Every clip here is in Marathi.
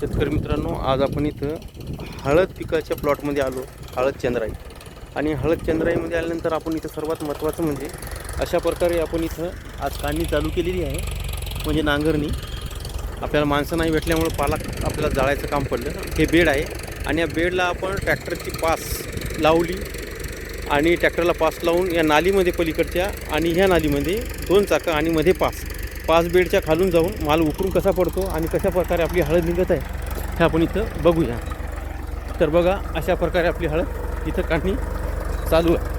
शेतकरी मित्रांनो आज आपण इथं हळद पिकाच्या प्लॉटमध्ये आलो हळद चंद्राई. आणि हळद चंद्राईमध्ये आल्यानंतर आपण इथं सर्वात महत्त्वाचं म्हणजे अशा प्रकारे आपण इथं आज काढणी चालू केलेली आहे म्हणजे नांगरणी. आपल्याला माणसं नाही भेटल्यामुळं पाला आपल्याला जाळायचं काम पडलं. हे बेड आहे आणि या बेडला आपण ट्रॅक्टरची पास लावली आणि ट्रॅक्टरला पास लावून या नालीमध्ये पलीकडच्या आणि ह्या नालीमध्ये दोन चाकं आणि मध्ये पास. पाच बेडच्या खालून जाऊन माल उकरून कसा पडतो आणि कशा प्रकारे आपली हळद निघत आहे हे आपण इथं बघूया. तर बघा अशा प्रकारे आपली हळद इथं काढणी चालू आहे.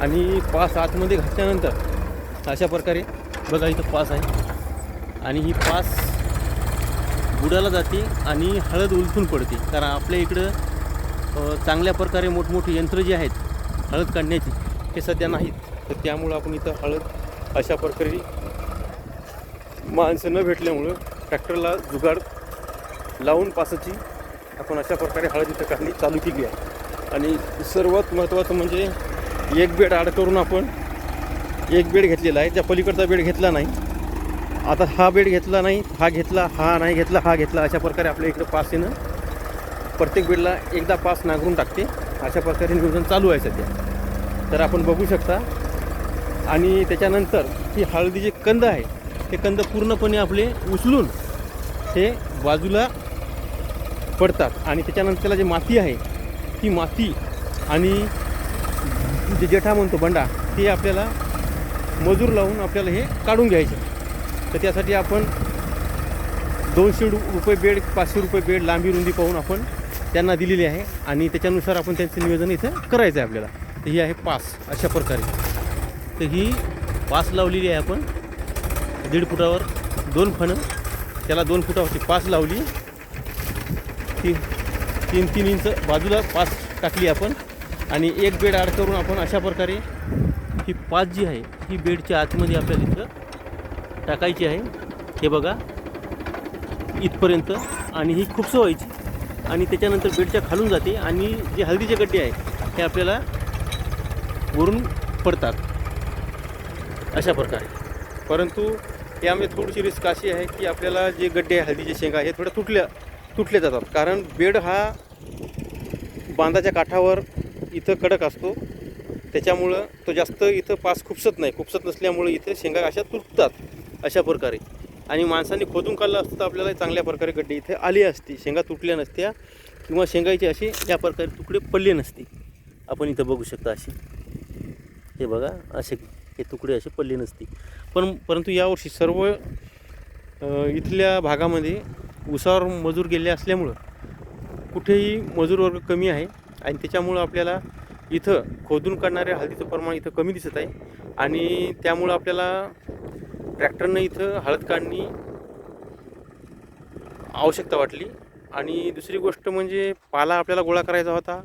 आणि पास आतमध्ये घातल्यानंतर अशा प्रकारे बघा इथं पास आहे. आणि ही पास बुडाला जाते आणि हळद उलथून पडते. कारण आपल्या इकडं चांगल्या प्रकारे मोठमोठी यंत्र जे आहेत हळद काढण्याची ते सध्या नाहीत. तर त्यामुळं आपण इथं हळद अशा प्रकारे माणसं न भेटल्यामुळं ट्रॅक्टरला जुगाड लावून पासाची आपण अशा प्रकारे हळद इथं काढणी चालू केली आहे. आणि सर्वात महत्त्वाचं म्हणजे एक बेड आड करून आपण एक बेड घेतलेला आहे त्या पलीकडचा बेड घेतला नाही. आता हा बेड घेतला नाही हा घेतला हा नाही घेतला हा घेतला अशा प्रकारे आपल्या इकडं पास येणं. प्रत्येक बेडला एकदा पास नांगरून टाकते. अशा प्रकारे नियोजन चालू आहे सध्या. तर आपण बघू शकता. आणि त्याच्यानंतर ही हळदीचे कंद आहे. ते कंद पूर्णपणे आपले उचलून ते बाजूला पडतात. आणि त्याच्यानंतर त्याला जी माती आहे ती माती आणि जे जेठा म्हणतो बंडा ते आपल्याला मजूर लावून आपल्याला हे काढून घ्यायचे. तर त्यासाठी आपण दोनशे रुपये बेड पाचशे रुपये बेड लांबी रुंदी पाहून आपण त्यांना दिलेली आहे. आणि त्याच्यानुसार आपण त्यांचं नियोजन इथं करायचं आहे आपल्याला. तर ही आहे पास अशा प्रकारे. तर ही पास लावलेली आहे आपण. दीड फुटावर दोन फणं. त्याला दोन फुटावरची पास लावली. ती तीन तीन इंच बाजूला पास टाकली आपण. आणि एक बेड आड करून आपण अशा प्रकारे ही पास जी आहे ही बेडच्या आतमध्ये आपल्याला इथं टाकायची आहे. हे बघा इथपर्यंत. आणि ही खूप व्हायची आणि त्याच्यानंतर बेडच्या खालून जाते. आणि जे हळदीचे गड्डे आहे हे आपल्याला वरून पडतात. अशा प्रकारे. परंतु यामध्ये थोडीशी रिस्क अशी आहे की आपल्याला जे गड्डे आहे हळदीचे शेंगा हे थोड्या तुटल्या तुटले जातात. कारण बेड हा बांधाच्या काठावर इथं कडक असतो. त्याच्यामुळं तो जास्त इथं पास खुपसत नाही. खुपसत नसल्यामुळे इथे शेंगा अशा तुटतात अशा प्रकारे. आणि माणसांनी खोदून काढलं असतं तर आपल्याला चांगल्या प्रकारे गड्डे इथे आले असते. शेंगा तुटल्या नसत्या किंवा शेंगाईचे असे या प्रकारे तुकडे पडले नसते. आपण इथं बघू शकता असे हे बघा असे हे तुकडे असे पडले नसते. पण परंतु यावर्षी सर्व इथल्या भागामध्ये उसावर मजूर गेले असल्यामुळं कुठेही मजूर वर्ग कमी आहे आणि त्याच्यामुळं आपल्याला इथं खोदून काढणाऱ्या हळदीचं प्रमाण इथं कमी दिसत आहे आणि त्यामुळं आपल्याला ट्रॅक्टरनं इथं हळद काढणी आवश्यकता वाटली. आणि दुसरी गोष्ट म्हणजे पाला आपल्याला गोळा करायचा होता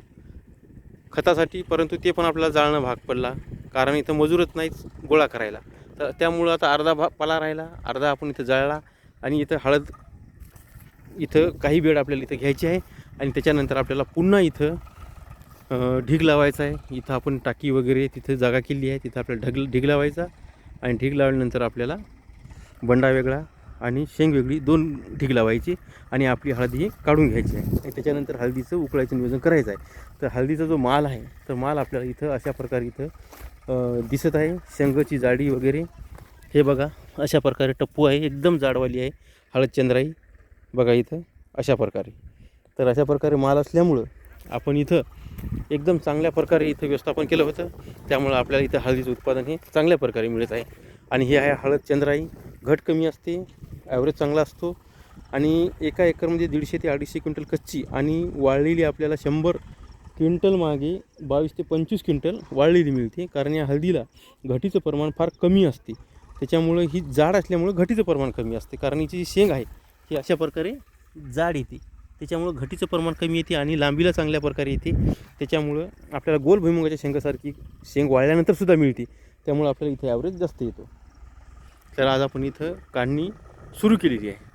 खतासाठी परंतु ते पण आपल्याला जाळणं भाग पडला. कारण इथं मजूरच नाहीच गोळा करायला. तर त्यामुळं आता अर्धा भा पाला राहिला अर्धा आपण इथं जाळला आणि इथं हळद इथं काही बेड आपल्याला इथं घ्यायची आहे आणि त्याच्यानंतर आपल्याला पुन्हा इथं ढीग लावायचा आहे. इथं आपण टाकी वगैरे तिथं जागा केली आहे तिथं आपल्याला ढग ढीग लावायचा आणि ढीग लावल्यानंतर आपल्याला बंडा वेगळा आणि शेंग वेगळी दोन ढीग लावायची आणि आपली हळदी ही काढून घ्यायची आहे. आणि त्याच्यानंतर हळदीचं उकळायचं नियोजन करायचं आहे. तर हळदीचा जो माल आहे तर माल आपल्याला इथं अशा प्रकारे इथं दिसत आहे. शंखची जाडी वगैरे. हे बघा अशा प्रकारे टप्पू आहे. एकदम जाडवाली आहे. हळद चंद्राई बघा इथं अशा प्रकारे. तर अशा प्रकारे माल असल्यामुळं आपण इथं एकदम चांगल्या प्रकारे इथं व्यवस्थापन केलं होतं. त्यामुळं आपल्याला इथं हळदीचं उत्पादन हे चांगल्या प्रकारे मिळत आहे. आणि हे आहे हळद चंद्राई घट कमी असते. ॲव्हरेज चांगला असतो. आणि एका एकरमध्ये दीडशे ते अडीचशे क्विंटल कच्ची आणि वाळलेली आपल्याला शंभर क्विंटल मागे बावीस ते पंचवीस क्विंटल वाळलेली मिळते. कारण या हळदीला घटीचं प्रमाण फार कमी असते. त्याच्यामुळं ही जाड असल्यामुळं घटीचं प्रमाण कमी असते. कारण हिची जी शेंग आहे ही अशा प्रकारे जाड येते. त्याच्यामुळं घटीचं प्रमाण कमी येते आणि लांबीला चांगल्या प्रकारे येते. त्याच्यामुळं आपल्याला गोल भुईमुगाच्या शेंगासारखी शेंग वाळल्यानंतर सुद्धा मिळते. त्यामुळं आपल्याला इथे ॲव्हरेज जास्त येतो. तर आज आपण इथं काढणी सुरू केलेली आहे.